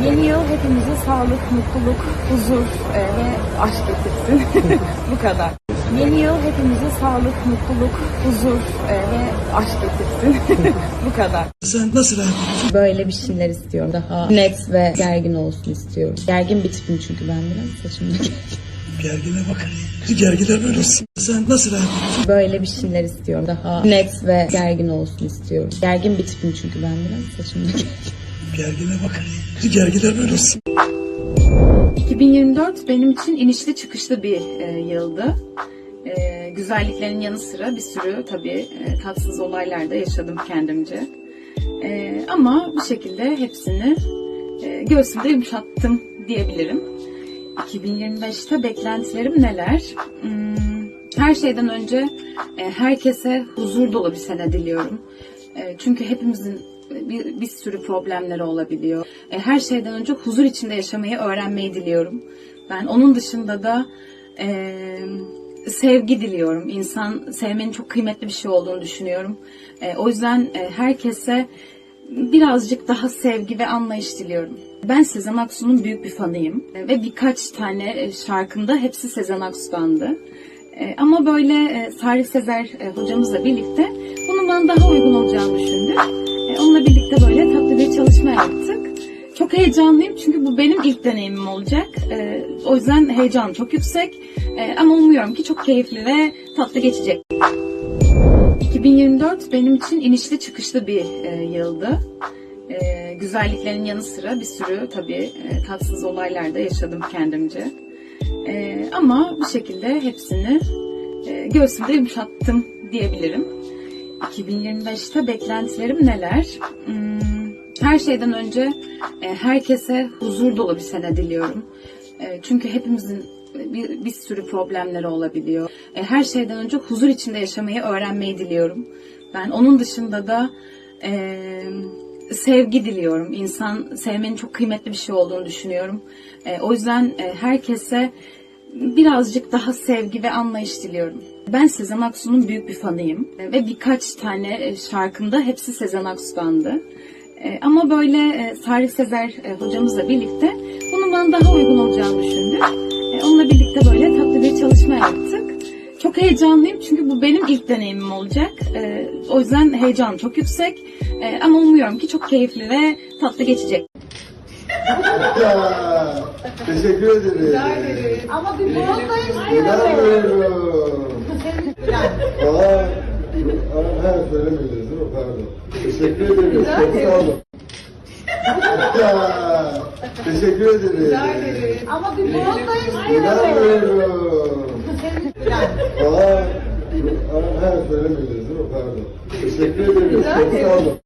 Yeni yıl hepimize sağlık, mutluluk, huzur e, ve aşk getirsin. Bu kadar. Yeni yıl hepimize sağlık, mutluluk, huzur e, ve aşk getirsin. Bu kadar. Sen nasıl rahat? Böyle bir şeyler istiyorum. Daha net ve gergin olsun istiyorum. Gergin bir tipim çünkü ben biraz saçımda. Gergine bak. Gerginler böyle olsun. Sen nasıl rahat? Böyle bir şeyler istiyorum. Daha net ve gergin olsun istiyorum. Gergin bir tipim çünkü ben biraz saçımda. Gergine bak. Gerginler böyle olsun. 2024 benim için inişli çıkışlı bir e, yıldı. E, güzelliklerin yanı sıra bir sürü tabii e, tatsız olaylar da yaşadım kendimce. E, ama bir şekilde hepsini e, göğsümde yumuşattım diyebilirim. 2025'te beklentilerim neler? Hmm, her şeyden önce e, herkese huzur dolu bir sene diliyorum. E, çünkü hepimizin bir, bir sürü problemleri olabiliyor. E, her şeyden önce huzur içinde yaşamayı öğrenmeyi diliyorum. Ben onun dışında da e, sevgi diliyorum. İnsan sevmenin çok kıymetli bir şey olduğunu düşünüyorum. E, o yüzden e, herkese birazcık daha sevgi ve anlayış diliyorum. Ben Sezen Aksu'nun büyük bir fanıyım E, ve birkaç tane e, şarkımda hepsi Sezen Aksu'dandı. E, ama böyle Tarık Sezer hocamızla birlikte bunun bana daha uygun olacağını düşündük. Onunla birlikte böyle tatlı bir çalışma yaptık. Çok heyecanlıyım çünkü bu benim ilk deneyimim olacak. E, o yüzden heyecanım çok yüksek. E, ama umuyorum ki çok keyifli ve tatlı geçecek. 2024 benim için inişli çıkışlı bir e, yıldı. E, güzelliklerin yanı sıra bir sürü tabii e, tatsız olaylar da yaşadım kendimce. Ama bir şekilde hepsini e, göğsümde yumuşattım diyebilirim. 2025'te beklentilerim neler? Hmm, her şeyden önce e, herkese huzur dolu bir sene diliyorum. E, çünkü hepimizin bir, bir sürü problemleri olabiliyor. E, her şeyden önce huzur içinde yaşamayı öğrenmeyi diliyorum. Ben onun dışında da e, sevgi diliyorum. İnsan sevmenin çok kıymetli bir şey olduğunu düşünüyorum. E, o yüzden e, herkese birazcık daha sevgi ve anlayış diliyorum. Ben Sezen Aksu'nun büyük bir fanıyım ve birkaç tane e, şarkımda hepsi Sezen Aksu'dandı. E, ama böyle e, Tarık Sezer hocamızla birlikte bunun bana daha uygun olacağını düşündük. Onunla birlikte böyle tatlı bir çalışma yaptık. Çok heyecanlıyım çünkü bu benim ilk deneyimim olacak. O yüzden heyecanım çok yüksek. Ama umuyorum ki çok keyifli ve tatlı geçecek. Ya, teşekkür ederim. Ama bir buradayız İnanmıyorum. Aa, ha, söylemediniz değil mi? Pardon. Teşekkür ederim. Çok sağ olun. Ya, teşekkür ederim. Ama bir buradayız İnanmıyorum. Aa, ha, söylemediniz değil mi? Pardon. Teşekkür ederim. Çok sağ olun.